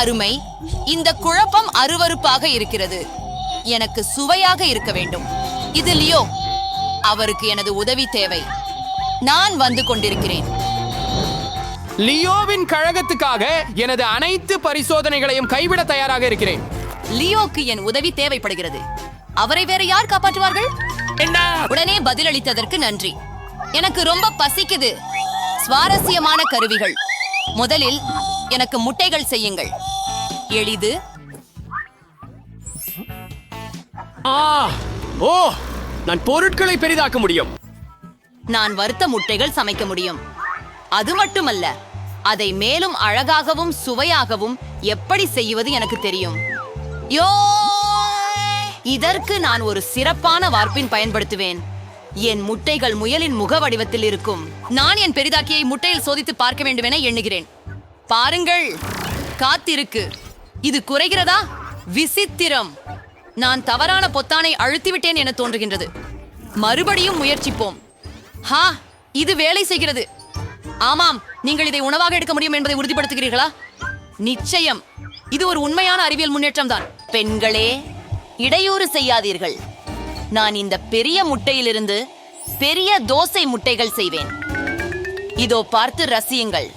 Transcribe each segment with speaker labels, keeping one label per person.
Speaker 1: அருமை இந்த குழப்பம் அருவருப்பாக இருக்கிறது. எனக்கு சுவையாக இருக்க வேண்டும். இது லியோ அவருக்கு எனது உதவி தேவை. நான் வந்து கொண்டிருக்கிறேன்.
Speaker 2: லியோவின் கழகத்துக்காக எனது அனைத்து பரிசோதனைகளையும் கைவிட தயாராக இருக்கிறேன்.
Speaker 1: லியோக்கு என் உதவி தேவைப்படுகிறது. அவரை வேற யார் காப்பாற்றுவார்கள்? உடனே பதிலளித்ததற்கு நன்றி. எனக்கு ரொம்ப பசிக்குது. சுவாரஸ்யமான கருவிகள். முதலில் எனக்கு முட்டைகள் செய்யுங்கள். எளிது.
Speaker 2: ஆ ஓ நான் பொருட்களை பெரிதாக்க முடியும்.
Speaker 1: நான் வறுத்த முட்டைகள் சமைக்க முடியும். அது மட்டுமல்ல அதை மேலும் அழகாகவும் சுவையாகவும் எப்படி செய்வது எனக்கு தெரியும். யோ! இதற்கு நான் ஒரு சிறப்பான வார்ப்பின் பயன்படுத்துவேன். என் முட்டைகள் முயலின் முக வடிவத்தில் இருக்கும். நான் என் பெரிதாக்கியை முட்டையில் சோதித்து பார்க்க வேண்டும் என எண்ணுகிறேன். பாருங்கள். காத்திருக்கு. இது குறைகிறதா? விசித்திரம். நான் தவறான பொத்தானை அழுத்திவிட்டேன் என தோன்றுகின்றது. மறுபடியும் முயற்சிப்போம். ஹா இது வேலை செய்கிறது. ஆமாம் நீங்கள் இதை உணவாக எடுக்க முடியும் என்பதை உறுதிப்படுத்துகிறீர்களா? நிச்சயம். இது ஒரு உண்மையான அறிவியல் முன்னேற்றம் தான் பெண்களே இடையூறு செய்யாதீர்கள். நான் இந்த பெரிய முட்டையிலிருந்து பெரிய தோசை முட்டைகள் செய்வேன். இதோ பார்த்து ரசியுங்கள்.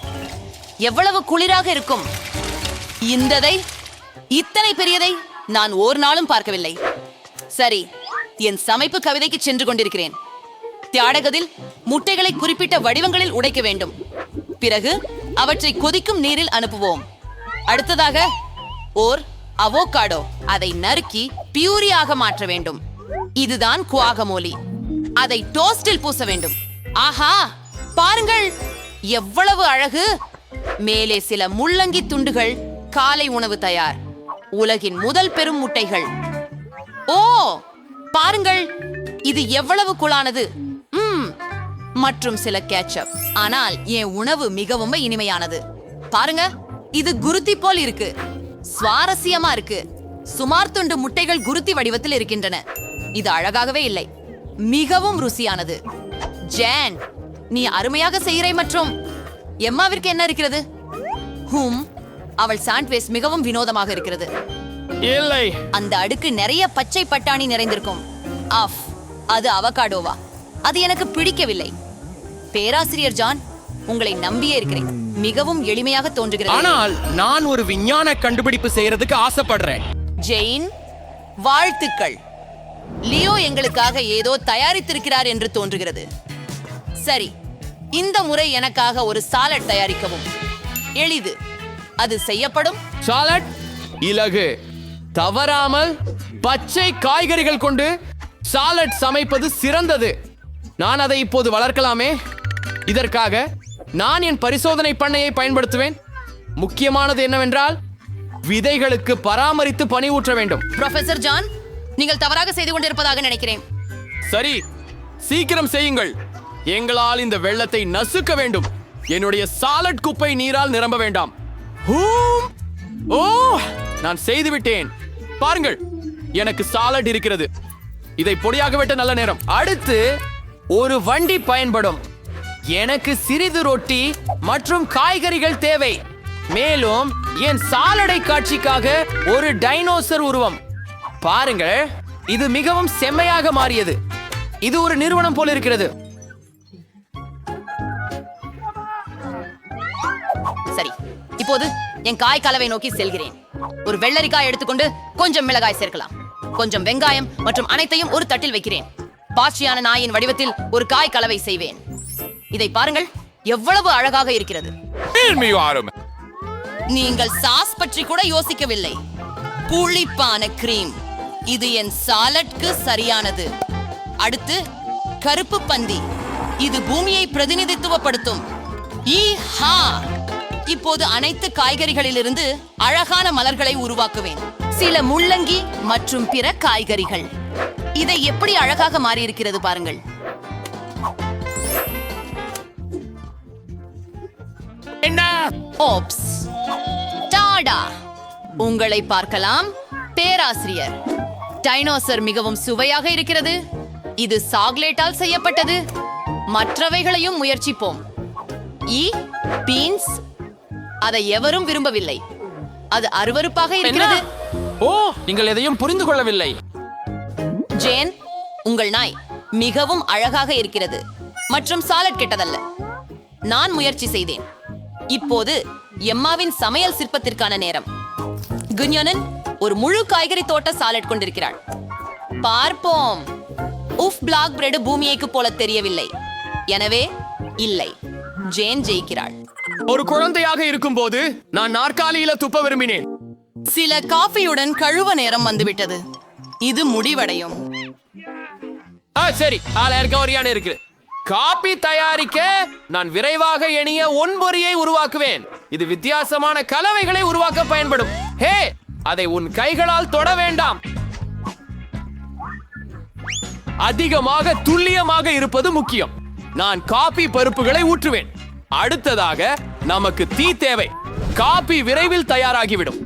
Speaker 1: எவ்வளவு குளிராக இருக்கும்? இந்ததை இத்தனை பெரியதை நான் ஒரு நாளும் பார்க்கவில்லை. சரி என் சமைப்பு கவிதைக்கு சென்று கொண்டிருக்கிறேன். தியாடகத்தில் முட்டைகளை குறிப்பிட்ட வடிவங்களில் உடைக்க வேண்டும். பிறகு அவற்றை கொதிக்கும் நீரில் அனுப்புவோம். அடுத்ததாக ஓர் அவோகாடோ அதை நறுக்கி பியூரியாக மாற்ற வேண்டும். இதுதான் குவாகமோலி. அதை டோஸ்டில் பூச வேண்டும். ஆஹா! பாருங்கள் எவ்வளவு அழகு! மேலே சில முள்ளங்கி துண்டுகள் காலை உணவு தயார். உலகின் முதல் பெரும் முட்டைகள். ஓ பாருங்கள் இது எவ்வளவு குளானது மற்றும் சில கேட்சப் ஆனால் என் உணவு மிகவும் இனிமையானது. பாருங்க இது குருத்தி போல் இருக்கு. சுவாரஸ்யமா இருக்கு. சுமார் துண்டு முட்டைகள் குருத்தி வடிவத்தில் இருக்கின்றன. இது அழகாகவே இல்லை. மிகவும் ருசியானது. ஜேன் நீ அருமையாக செய்கிறாய் மற்றும் எம்மாவிற்கு என்ன இருக்கிறது? ஹூம் அவள் சாண்ட்வேஸ் மிகவும் வினோதமாக இருக்கிறது.
Speaker 2: இல்லை.
Speaker 1: அந்த அடுக்கு நிறைய பச்சை பட்டாணி நிறைந்திருக்கும். ஆஃப் அது அவகாடோவா. அது எனக்கு பிடிக்கவில்லை. பேராசிரியர் ஜான் உங்களை நம்பியே இருக்கிறேன். மிகவும் எளிமையாக தோன்றுகிறது.
Speaker 2: ஆனால் நான் ஒரு விஞ்ஞான கண்டுபிடிப்பு செய்யறதுக்கு ஆசைப்படுறேன்.
Speaker 1: ஜெயின் வாழ்த்துக்கள். லியோ எங்களுக்காக ஏதோ தயாரித்திருக்கிறார் என்று தோன்றுகிறது. சரி இந்த முறை எனக்காக ஒரு சாலட் தயாரிக்கவும். எளிது. அது செய்யப்படும்.
Speaker 2: சாலட் இலகு. தவறாமல் பச்சை காய்கறிகள் கொண்டு சாலட் சமைப்பது சிறந்தது. நான் அதை இப்போது வளர்க்கலாமே. இதற்காக நான் என் பரிசோதனை பண்ணையை பயன்படுத்துவேன். முக்கியமானது என்னவென்றால் விதைகளுக்கு பராமரித்து பனி ஊற்ற வேண்டும்.
Speaker 1: ப்ரொஃபசர் ஜான் நீங்கள் தவறாக செய்து கொண்டிருப்பதாக நினைக்கிறேன்.
Speaker 2: சரி சீக்கிரம் செய்யுங்கள். எங்களால் இந்த வெள்ளத்தை நசுக்க வேண்டும். என்னுடைய சாலட் குப்பை நீரால் நிரம்ப வேண்டாம். ஹூம்! ஓ நான் செய்துவிட்டேன். பாருங்கள் எனக்கு சாலட் இருக்கிறது. இதை பொடியாக வெட்ட நல்ல நேரம். அடுத்து ஒரு வண்டி பயன்படும். எனக்கு சிறிது ரொட்டி மற்றும் காய்கறிகள் தேவை. மேலும் என் சாலடை காட்சிக்காக ஒரு டைனோசர் உருவம். பாருங்கள் இது மிகவும் செம்மையாக மாறியது. இது ஒரு நிறுவனம் போல இருக்கிறது.
Speaker 1: சரி இப்போது என் காய் கலவை நோக்கி செல்கிறேன். ஒரு வெள்ளரிக்காய் எடுத்துக்கொண்டு கொஞ்சம் மிளகாய் சேர்க்கலாம். கொஞ்சம் வெங்காயம் மற்றும் அனைத்தையும் ஒரு தட்டில் வைக்கிறேன். பாச்சியான நாயின் வடிவத்தில் ஒரு காய் கலவை செய்வேன். இதை பாருங்கள் எவ்வளவு அழகாக இருக்கிறது. நீங்கள் சாஸ் பற்றி கூட யோசிக்கவில்லை. புளிப்பான கிரீம் இது என் சாலட்க்கு சரியானது. அடுத்து கருப்பு பந்தி. இது பூமியை பிரதிநிதித்துவப்படுத்தும். ஈ-ஹா! இப்போது அனைத்து காய்கறிகளிலிருந்து அழகான மலர்களை உருவாக்குவேன். சில முள்ளங்கி மற்றும் பிற காய்கறிகள். இதை எப்படி அழகாக மாறியிருக்கிறது பாருங்கள்.
Speaker 2: என்ன?
Speaker 1: Oops tata. உங்களை பார்க்கலாம் பேராசிரியர். டைனோசர் மிகவும் சுவையாக இருக்கிறது. இது சாக்லேட்டால் செய்யப்பட்டது. மற்றவைகளையும் முயற்சிப்போம். இ பீன்ஸ் அதை எவரும் விரும்பவில்லை. அது அருவருப்பாக இருக்கிறது.
Speaker 2: ஓ நீங்கள் எதையும் புரிந்து கொள்ளவில்லை.
Speaker 1: ஜேன் உங்கள் நாய் மிகவும் அழகாக இருக்கிறது மற்றும் சாலட் கெட்டதல்ல. நான் முயற்சி செய்தேன். இப்போது எம்மாவின் சமையல் சிற்பத்திற்கான நேரம். குன்யோனன் ஒரு முழு காய்கறி தோட்ட சாலட் கொண்டிருக்கிறாள். பார்ப்போம். உஃப் பிளாக் பிரெட் பூமியைக்கு போல தெரியவில்லை. எனவே இல்லை. ஜேன் ஜெயிக்கிறாள்.
Speaker 2: ஒரு குழந்தையாக இருக்கும்போது நான் நாற்காலியில துப்ப விரும்பினேன்.
Speaker 1: சில காஃபியுடன் கழுவ நேரம் வந்துவிட்டது. இது முடிவடையும்.
Speaker 2: ஆ சரி. ஆல இருக்க ஒரியான இருக்கு காபி தயாரிக்க நான் விரைவாக எணிய ஒன்பொறியை உருவாக்குவேன். இது வித்தியாசமான கலவைகளை உருவாக்க பயன்படும். ஹே அதை உன் கைகளால் தொட வேண்டாம். அதிகமாக துல்லியமாக இருப்பது முக்கியம். நான் காபி பருப்புகளை ஊற்றுவேன். அடுத்ததாக நமக்கு தீ தேவை. காபி விரைவில் தயாராகிவிடும்.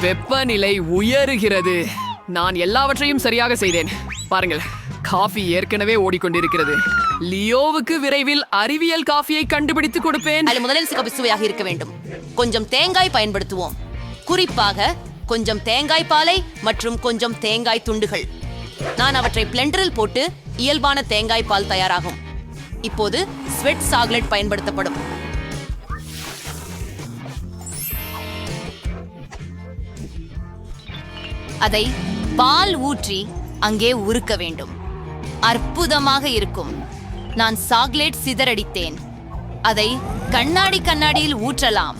Speaker 3: வெப்பநிலை உயருகிறது. நான் எல்லாவற்றையும் சரியாக செய்தேன். பாருங்கள் காஃபி ஏற்கனவே ஓடிக்கொண்டிருக்கிறது. லியோவுக்கு விரைவில் அறிவியல் காஃபியை கண்டுபிடித்து கொடுப்பேன்.
Speaker 1: அது முதலில் சிகப்பு சுவையாக இருக்க வேண்டும். கொஞ்சம் தேங்காய் பயன்படுத்துவோம். குறிப்பாக கொஞ்சம் தேங்காய் பாலை மற்றும் கொஞ்சம் தேங்காய் துண்டுகள். நான் அவற்றை பிளெண்டரில் போட்டு இயல்பான தேங்காய் பால் தயாராகும். இப்போது ஸ்வெட் சாக்லேட் பயன்படுத்தப்படும். அதை பால் ஊற்றி அங்கே உருக்க வேண்டும். அற்புதமாக இருக்கும். நான் சாக்லேட் சிதறடித்தேன். அதை கண்ணாடி கண்ணாடியில் ஊற்றலாம்.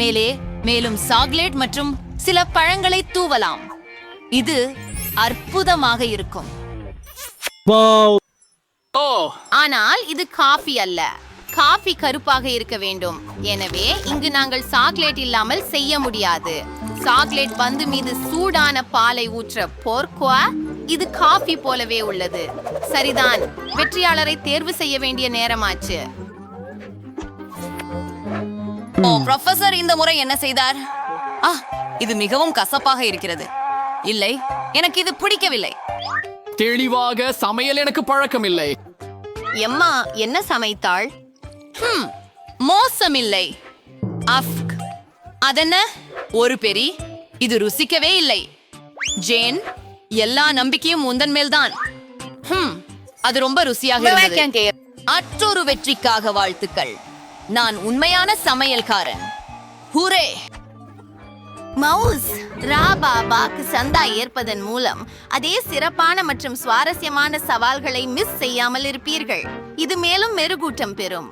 Speaker 1: மேலே மேலும் சாக்லேட் மற்றும் சில பழங்களை தூவலாம். இது அற்புதமாக இருக்கும்.
Speaker 2: ஓ.
Speaker 1: ஆனால் இது காஃபி அல்ல. காஃபி கருப்பாக இருக்க வேண்டும். எனவே இங்கு நாங்கள் சாக்லேட் இல்லாமல் செய்ய முடியாது. சாக்லேட் பந்து மீது சூடான பாலை ஊற்ற போர்க்குவா? இது காஃபி போலவே உள்ளது. சரிதான். வெற்றியாளரை தேர்வு செய்ய வேண்டிய நேரமாச்சு. ஓ ப்ரொஃபசர் இந்த முறை என்ன செய்தார்? ஆ இது மிகவும் கசப்பாக இருக்கிறது. இல்லை எனக்கு இது பிடிக்கவில்லை.
Speaker 3: தெளிவாக சமையல் எனக்கு பழக்கமில்லை.
Speaker 1: எம்மா என்ன சமைத்தாள்? ஹம், மோசமில்லை. அஃப்க் அதென்ன? ஒரு பெரி. இது ருசிக்கவே இல்லை. ஜேன் எல்லா நம்பிக்கையும் உந்தன் மேல்தான். ஹம், அது ரொம்ப ருசியாக இருந்தது. மற்றொரு வெற்றிக்காக வாழ்த்துக்கள். நான் உண்மையான சமையல்காரன். ஹூரே! மவுஸ். ராபாபாக்கு சந்தா ஏற்பதன் மூலம் அதே சிறப்பான மற்றும் சுவாரஸ்யமான சவால்களை மிஸ் செய்யாமல் இருப்பீர்கள். இது மேலும் மெருகூட்டம் பெறும்.